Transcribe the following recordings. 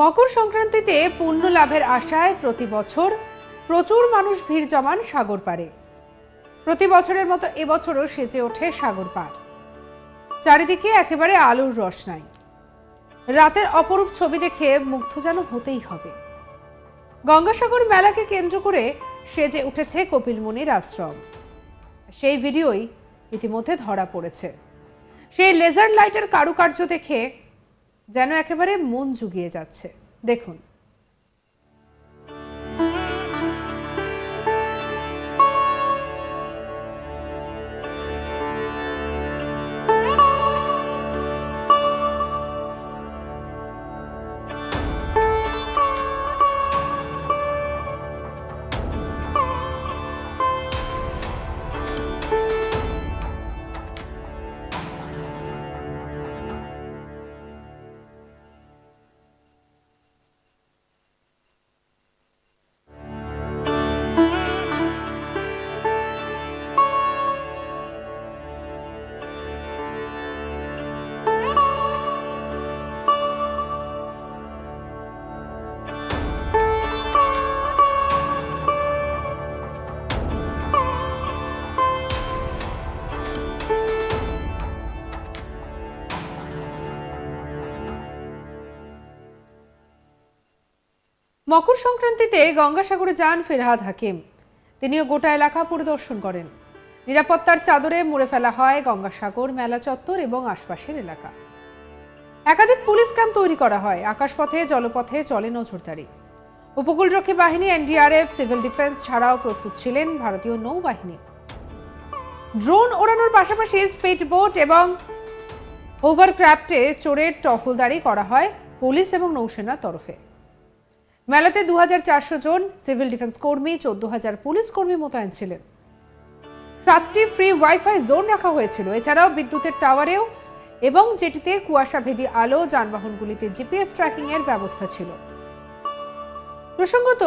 মকর সংক্রান্তিতে পুণ্য লাভের আশায় প্রতি বছর প্রচুর মানুষ ভিড় জমান সাগর পাড়ে। প্রতি বছরের মতো এবছরও সেজে ওঠে সাগর পাড়। চারিদিকে একেবারে আলোর রসনাই রাতের অপরূপ ছবি দেখে মুগ্ধ যেন হতেই হবে। গঙ্গাসাগর মেলাকে কেন্দ্র করে সেজে উঠেছে কপিলমুনির আশ্রম। সেই ভিডিওই ইতিমধ্যে ধরা পড়েছে। সেই লেজার লাইটের কারুকার্য দেখে যেন একেবারে মন জুগিয়ে যাচ্ছে। দেখুন। মকর সংক্রান্তিতে গঙ্গাসাগরে যান ফেরহাদ হাকিম। তিনিও গোটা এলাকা পরিদর্শন করেন। নিরাপত্তার চাদরে মুড়ে ফেলা হয় গঙ্গাসাগর, মেলা চত্বর এবং আশপাশের এলাকা। একাধিক পুলিশ ক্যাম্প তৈরি করা হয়। আকাশপথে, জলপথে চলে নজরদারি। উপকূলরক্ষী বাহিনী, এনডিআরএফ, সিভিল ডিফেন্স ছাড়াও প্রস্তুত ছিলেন ভারতীয় নৌবাহিনী। ড্রোন ওড়ানোর পাশাপাশি স্পিড বোট এবং ওভারক্রাফটে চোরের টহলদারি করা হয় পুলিশ এবং নৌসেনার তরফে। মেলাতে দুহাজার চারশো জন সিভিল ডিফেন্স কর্মী চোদ্দ হাজার পুলিশ কর্মী মোতায়েন ছিলেন। সাতটি ফ্রি ওয়াইফাই জোন রাখা হয়েছিল। এছাড়াও বিদ্যুতের টাওয়ারেও এবং যেটিতে কুয়াশাভেদী আলো, যানবাহনগুলিতে জিপিএস ট্র্যাকিং এর ব্যবস্থা ছিল। প্রসঙ্গত,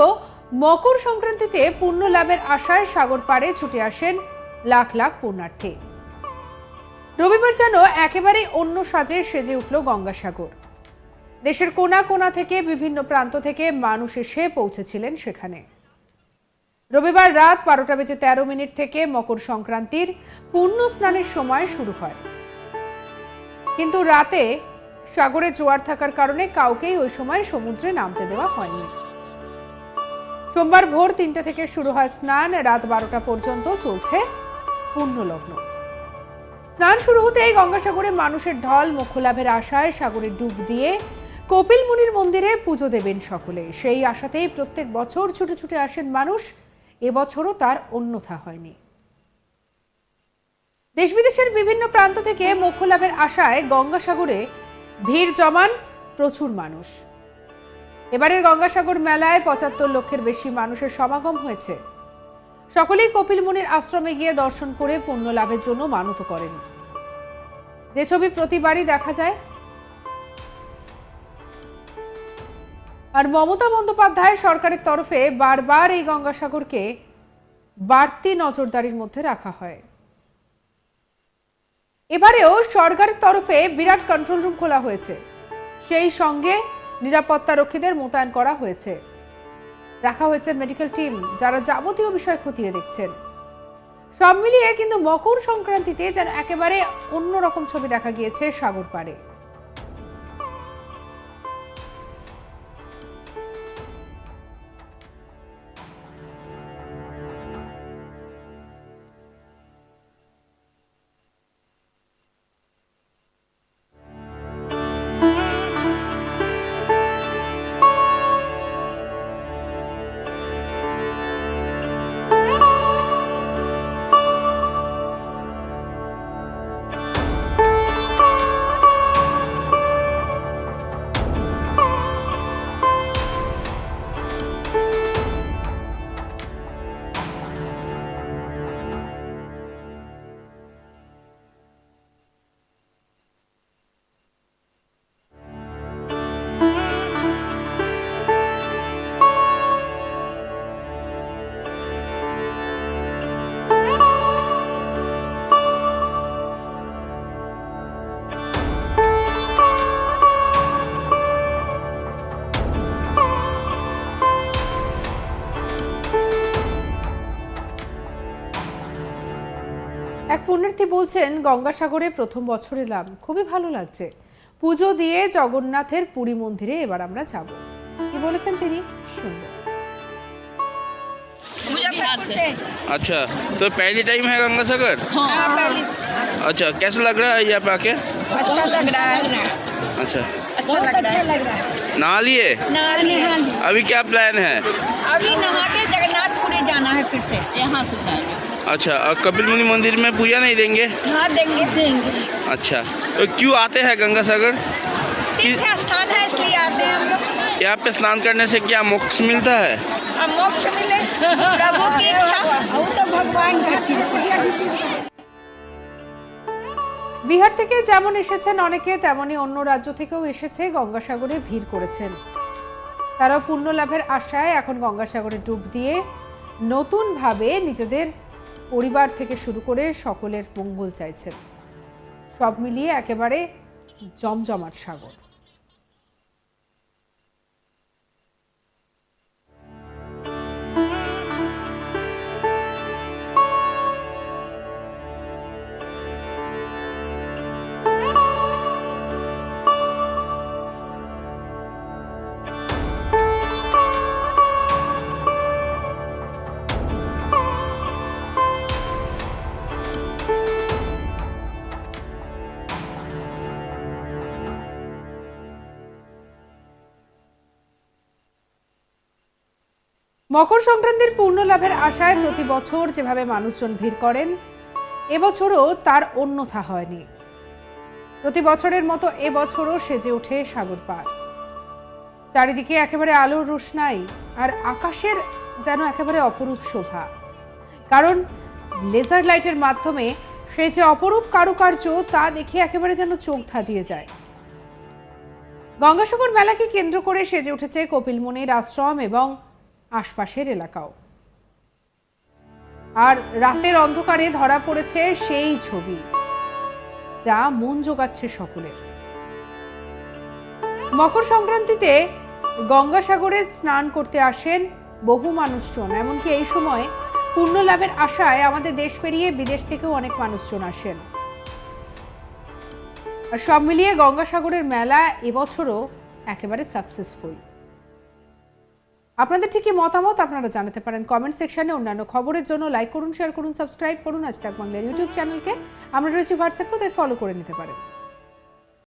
মকর সংক্রান্তিতে পূর্ণ লাভের আশায় সাগর পাড়ে ছুটে আসেন লাখ লাখ পুণ্যার্থী। রবিবার যেন একেবারেই অন্য সাজে সেজে উঠল গঙ্গাসাগর। দেশের কোনা কোনা থেকে, বিভিন্ন প্রান্ত থেকে মানুষ এসে পৌঁছেছিলেন সেখানে। রবিবার রাত বারোটা বেজে তেরো মিনিট থেকে মকর সংক্রান্তির পূর্ণ স্নানের সময় শুরু হয়। কিন্তু রাতে সাগরে জোয়ার থাকার কারণে কাউকেই ওই সময় সমুদ্রে নামতে দেওয়া হয়নি। সোমবার ভোর তিনটা থেকে শুরু হয় স্নান, রাত বারোটা পর্যন্ত চলছে পুণ্যলগ্ন। স্নান শুরু হতেই গঙ্গাসাগরে মানুষের ঢল মোক্ষলাভের আশায় সাগরে ডুব দিয়ে কপিল মুনির মন্দিরে পুজো দেবেন সকলে। সেই আশাতেই প্রত্যেক বছর ছুটে ছুটে আসেন মানুষ। এবছরও তার অন্যথা হয়নি। দেশ বিদেশের বিভিন্ন প্রান্ত থেকে মোক্ষলাভের আশায় গঙ্গাসাগরে ভিড় জমান প্রচুর মানুষ। এবারের গঙ্গাসাগর মেলায় পঁচাত্তর লক্ষের বেশি মানুষের সমাগম হয়েছে। সকলেই কপিল মুনির আশ্রমে গিয়ে দর্শন করে পুণ্য লাভের জন্য মানত করেন। যে ছবি প্রতিবারই দেখা যায় আর মমতা বন্দ্যোপাধ্যায় সরকারের তরফে বারবার এই গঙ্গাসাগরকে বাড়তি নজরদারির মধ্যে রাখা হয়। এবারেও সরকারের তরফে বিরাট কন্ট্রোল রুম খোলা হয়েছে। সেই সঙ্গে নিরাপত্তা রক্ষীদের মোতায়েন করা হয়েছে। রাখা হয়েছে মেডিকেল টিম যারা যাবতীয় বিষয় খতিয়ে দেখছেন। সব মিলিয়ে কিন্তু মকর সংক্রান্তিতে যেন একেবারে অন্যরকম ছবি দেখা গিয়েছে সাগর পাড়ে। এক পুণ্যার্থী বলছেন গঙ্গাসাগরে প্রথম বছর এলাম খুবই ভালো লাগছে পুজো দিয়ে জগন্নাথের পুরী মন্দিরে এবার আমরা যাব কি বলেছেন তিনি শুনবো मुजफ्फरपुर से अच्छा तो पहली टाइम है गंगा सागर हाँ पहली अच्छा कैसा लग रहा है यहाँ पे आके अच्छा लग रहा है अच्छा अच्छा लग रहा है लग रहा है नहा लिए नहा लिए अभी क्या प्लान है अभी नहा के जगन्नाथपुरी जाना है फिर से यहाँ से जाएंगे अच्छा और कपिल मुनि मंदिर में पूजा नहीं देंगे हाँ देंगे देंगे अच्छा तो क्यों आते हैं गंगा सागर तीर्थ स्थान है इसलिए आते हैं हम लोग यहाँ पे स्नान करने से क्या मोक्ष मिलता है अब मोक्ष मिले प्रभु की इच्छा वो तो भगवान का বিহার থেকে যেমন এসেছেন অনেকে তেমনি অন্য রাজ্য থেকেও এসেছে গঙ্গাসাগরে ভিড় করেছেন তারাও পুণ্য লাভের আশায় এখন গঙ্গাসাগরে ডুব দিয়ে নতুনভাবে নিজেদের পরিবার থেকে শুরু করে সকলের মঙ্গল চাইছেন। সব মিলিয়ে একেবারে জমজমাট সাগর। মকর সংক্রান্তির পূর্ণ লাভের আশায় প্রতি বছর যেভাবে মানুষজন ভিড় করেন, এবছরও তার অন্যথা হয়নি। প্রতি বছরের মতো এবছরও সেজে ওঠে সাগর পার। চারিদিকে একেবারে আলোর রোশনাই আর আকাশের যেন একেবারে অপরূপ শোভা। কারণ লেজার লাইটের মাধ্যমে সে যে অপরূপ কারুকার্য, তা দেখে একেবারে যেন চোখ ধাঁধিয়ে যায়। গঙ্গাসাগর মেলাকে কেন্দ্র করে সেজে উঠেছে কপিলমুনির আশ্রম এবং আশপাশের এলাকাও। আর রাতের অন্ধকারে ধরা পড়েছে সেই ছবি, যা মন জোগাচ্ছে সকলের। মকর সংক্রান্তিতে গঙ্গাসাগরে স্নান করতে আসেন বহু মানুষজন, এমনকি এই সময় পূর্ণ লাভের আশায় আমাদের দেশ পেরিয়ে বিদেশ থেকেও অনেক মানুষজন আসেন। আর সব মিলিয়ে গঙ্গাসাগরের মেলা এবছরও একেবারে সাকসেসফুল আপনাদের ঠিকই মতামত আপনারা জানাতে পারেন কমেন্ট সেকশনে অন্যান্য খবরের জন্য লাইক করুন শেয়ার করুন সাবস্ক্রাইব করুন। আজ তাক বাংলার ইউটিউব চ্যানেলকে আমরা রয়েছি হোয়াটসঅ্যাপ তাই ফলো করে নিতে পারেন।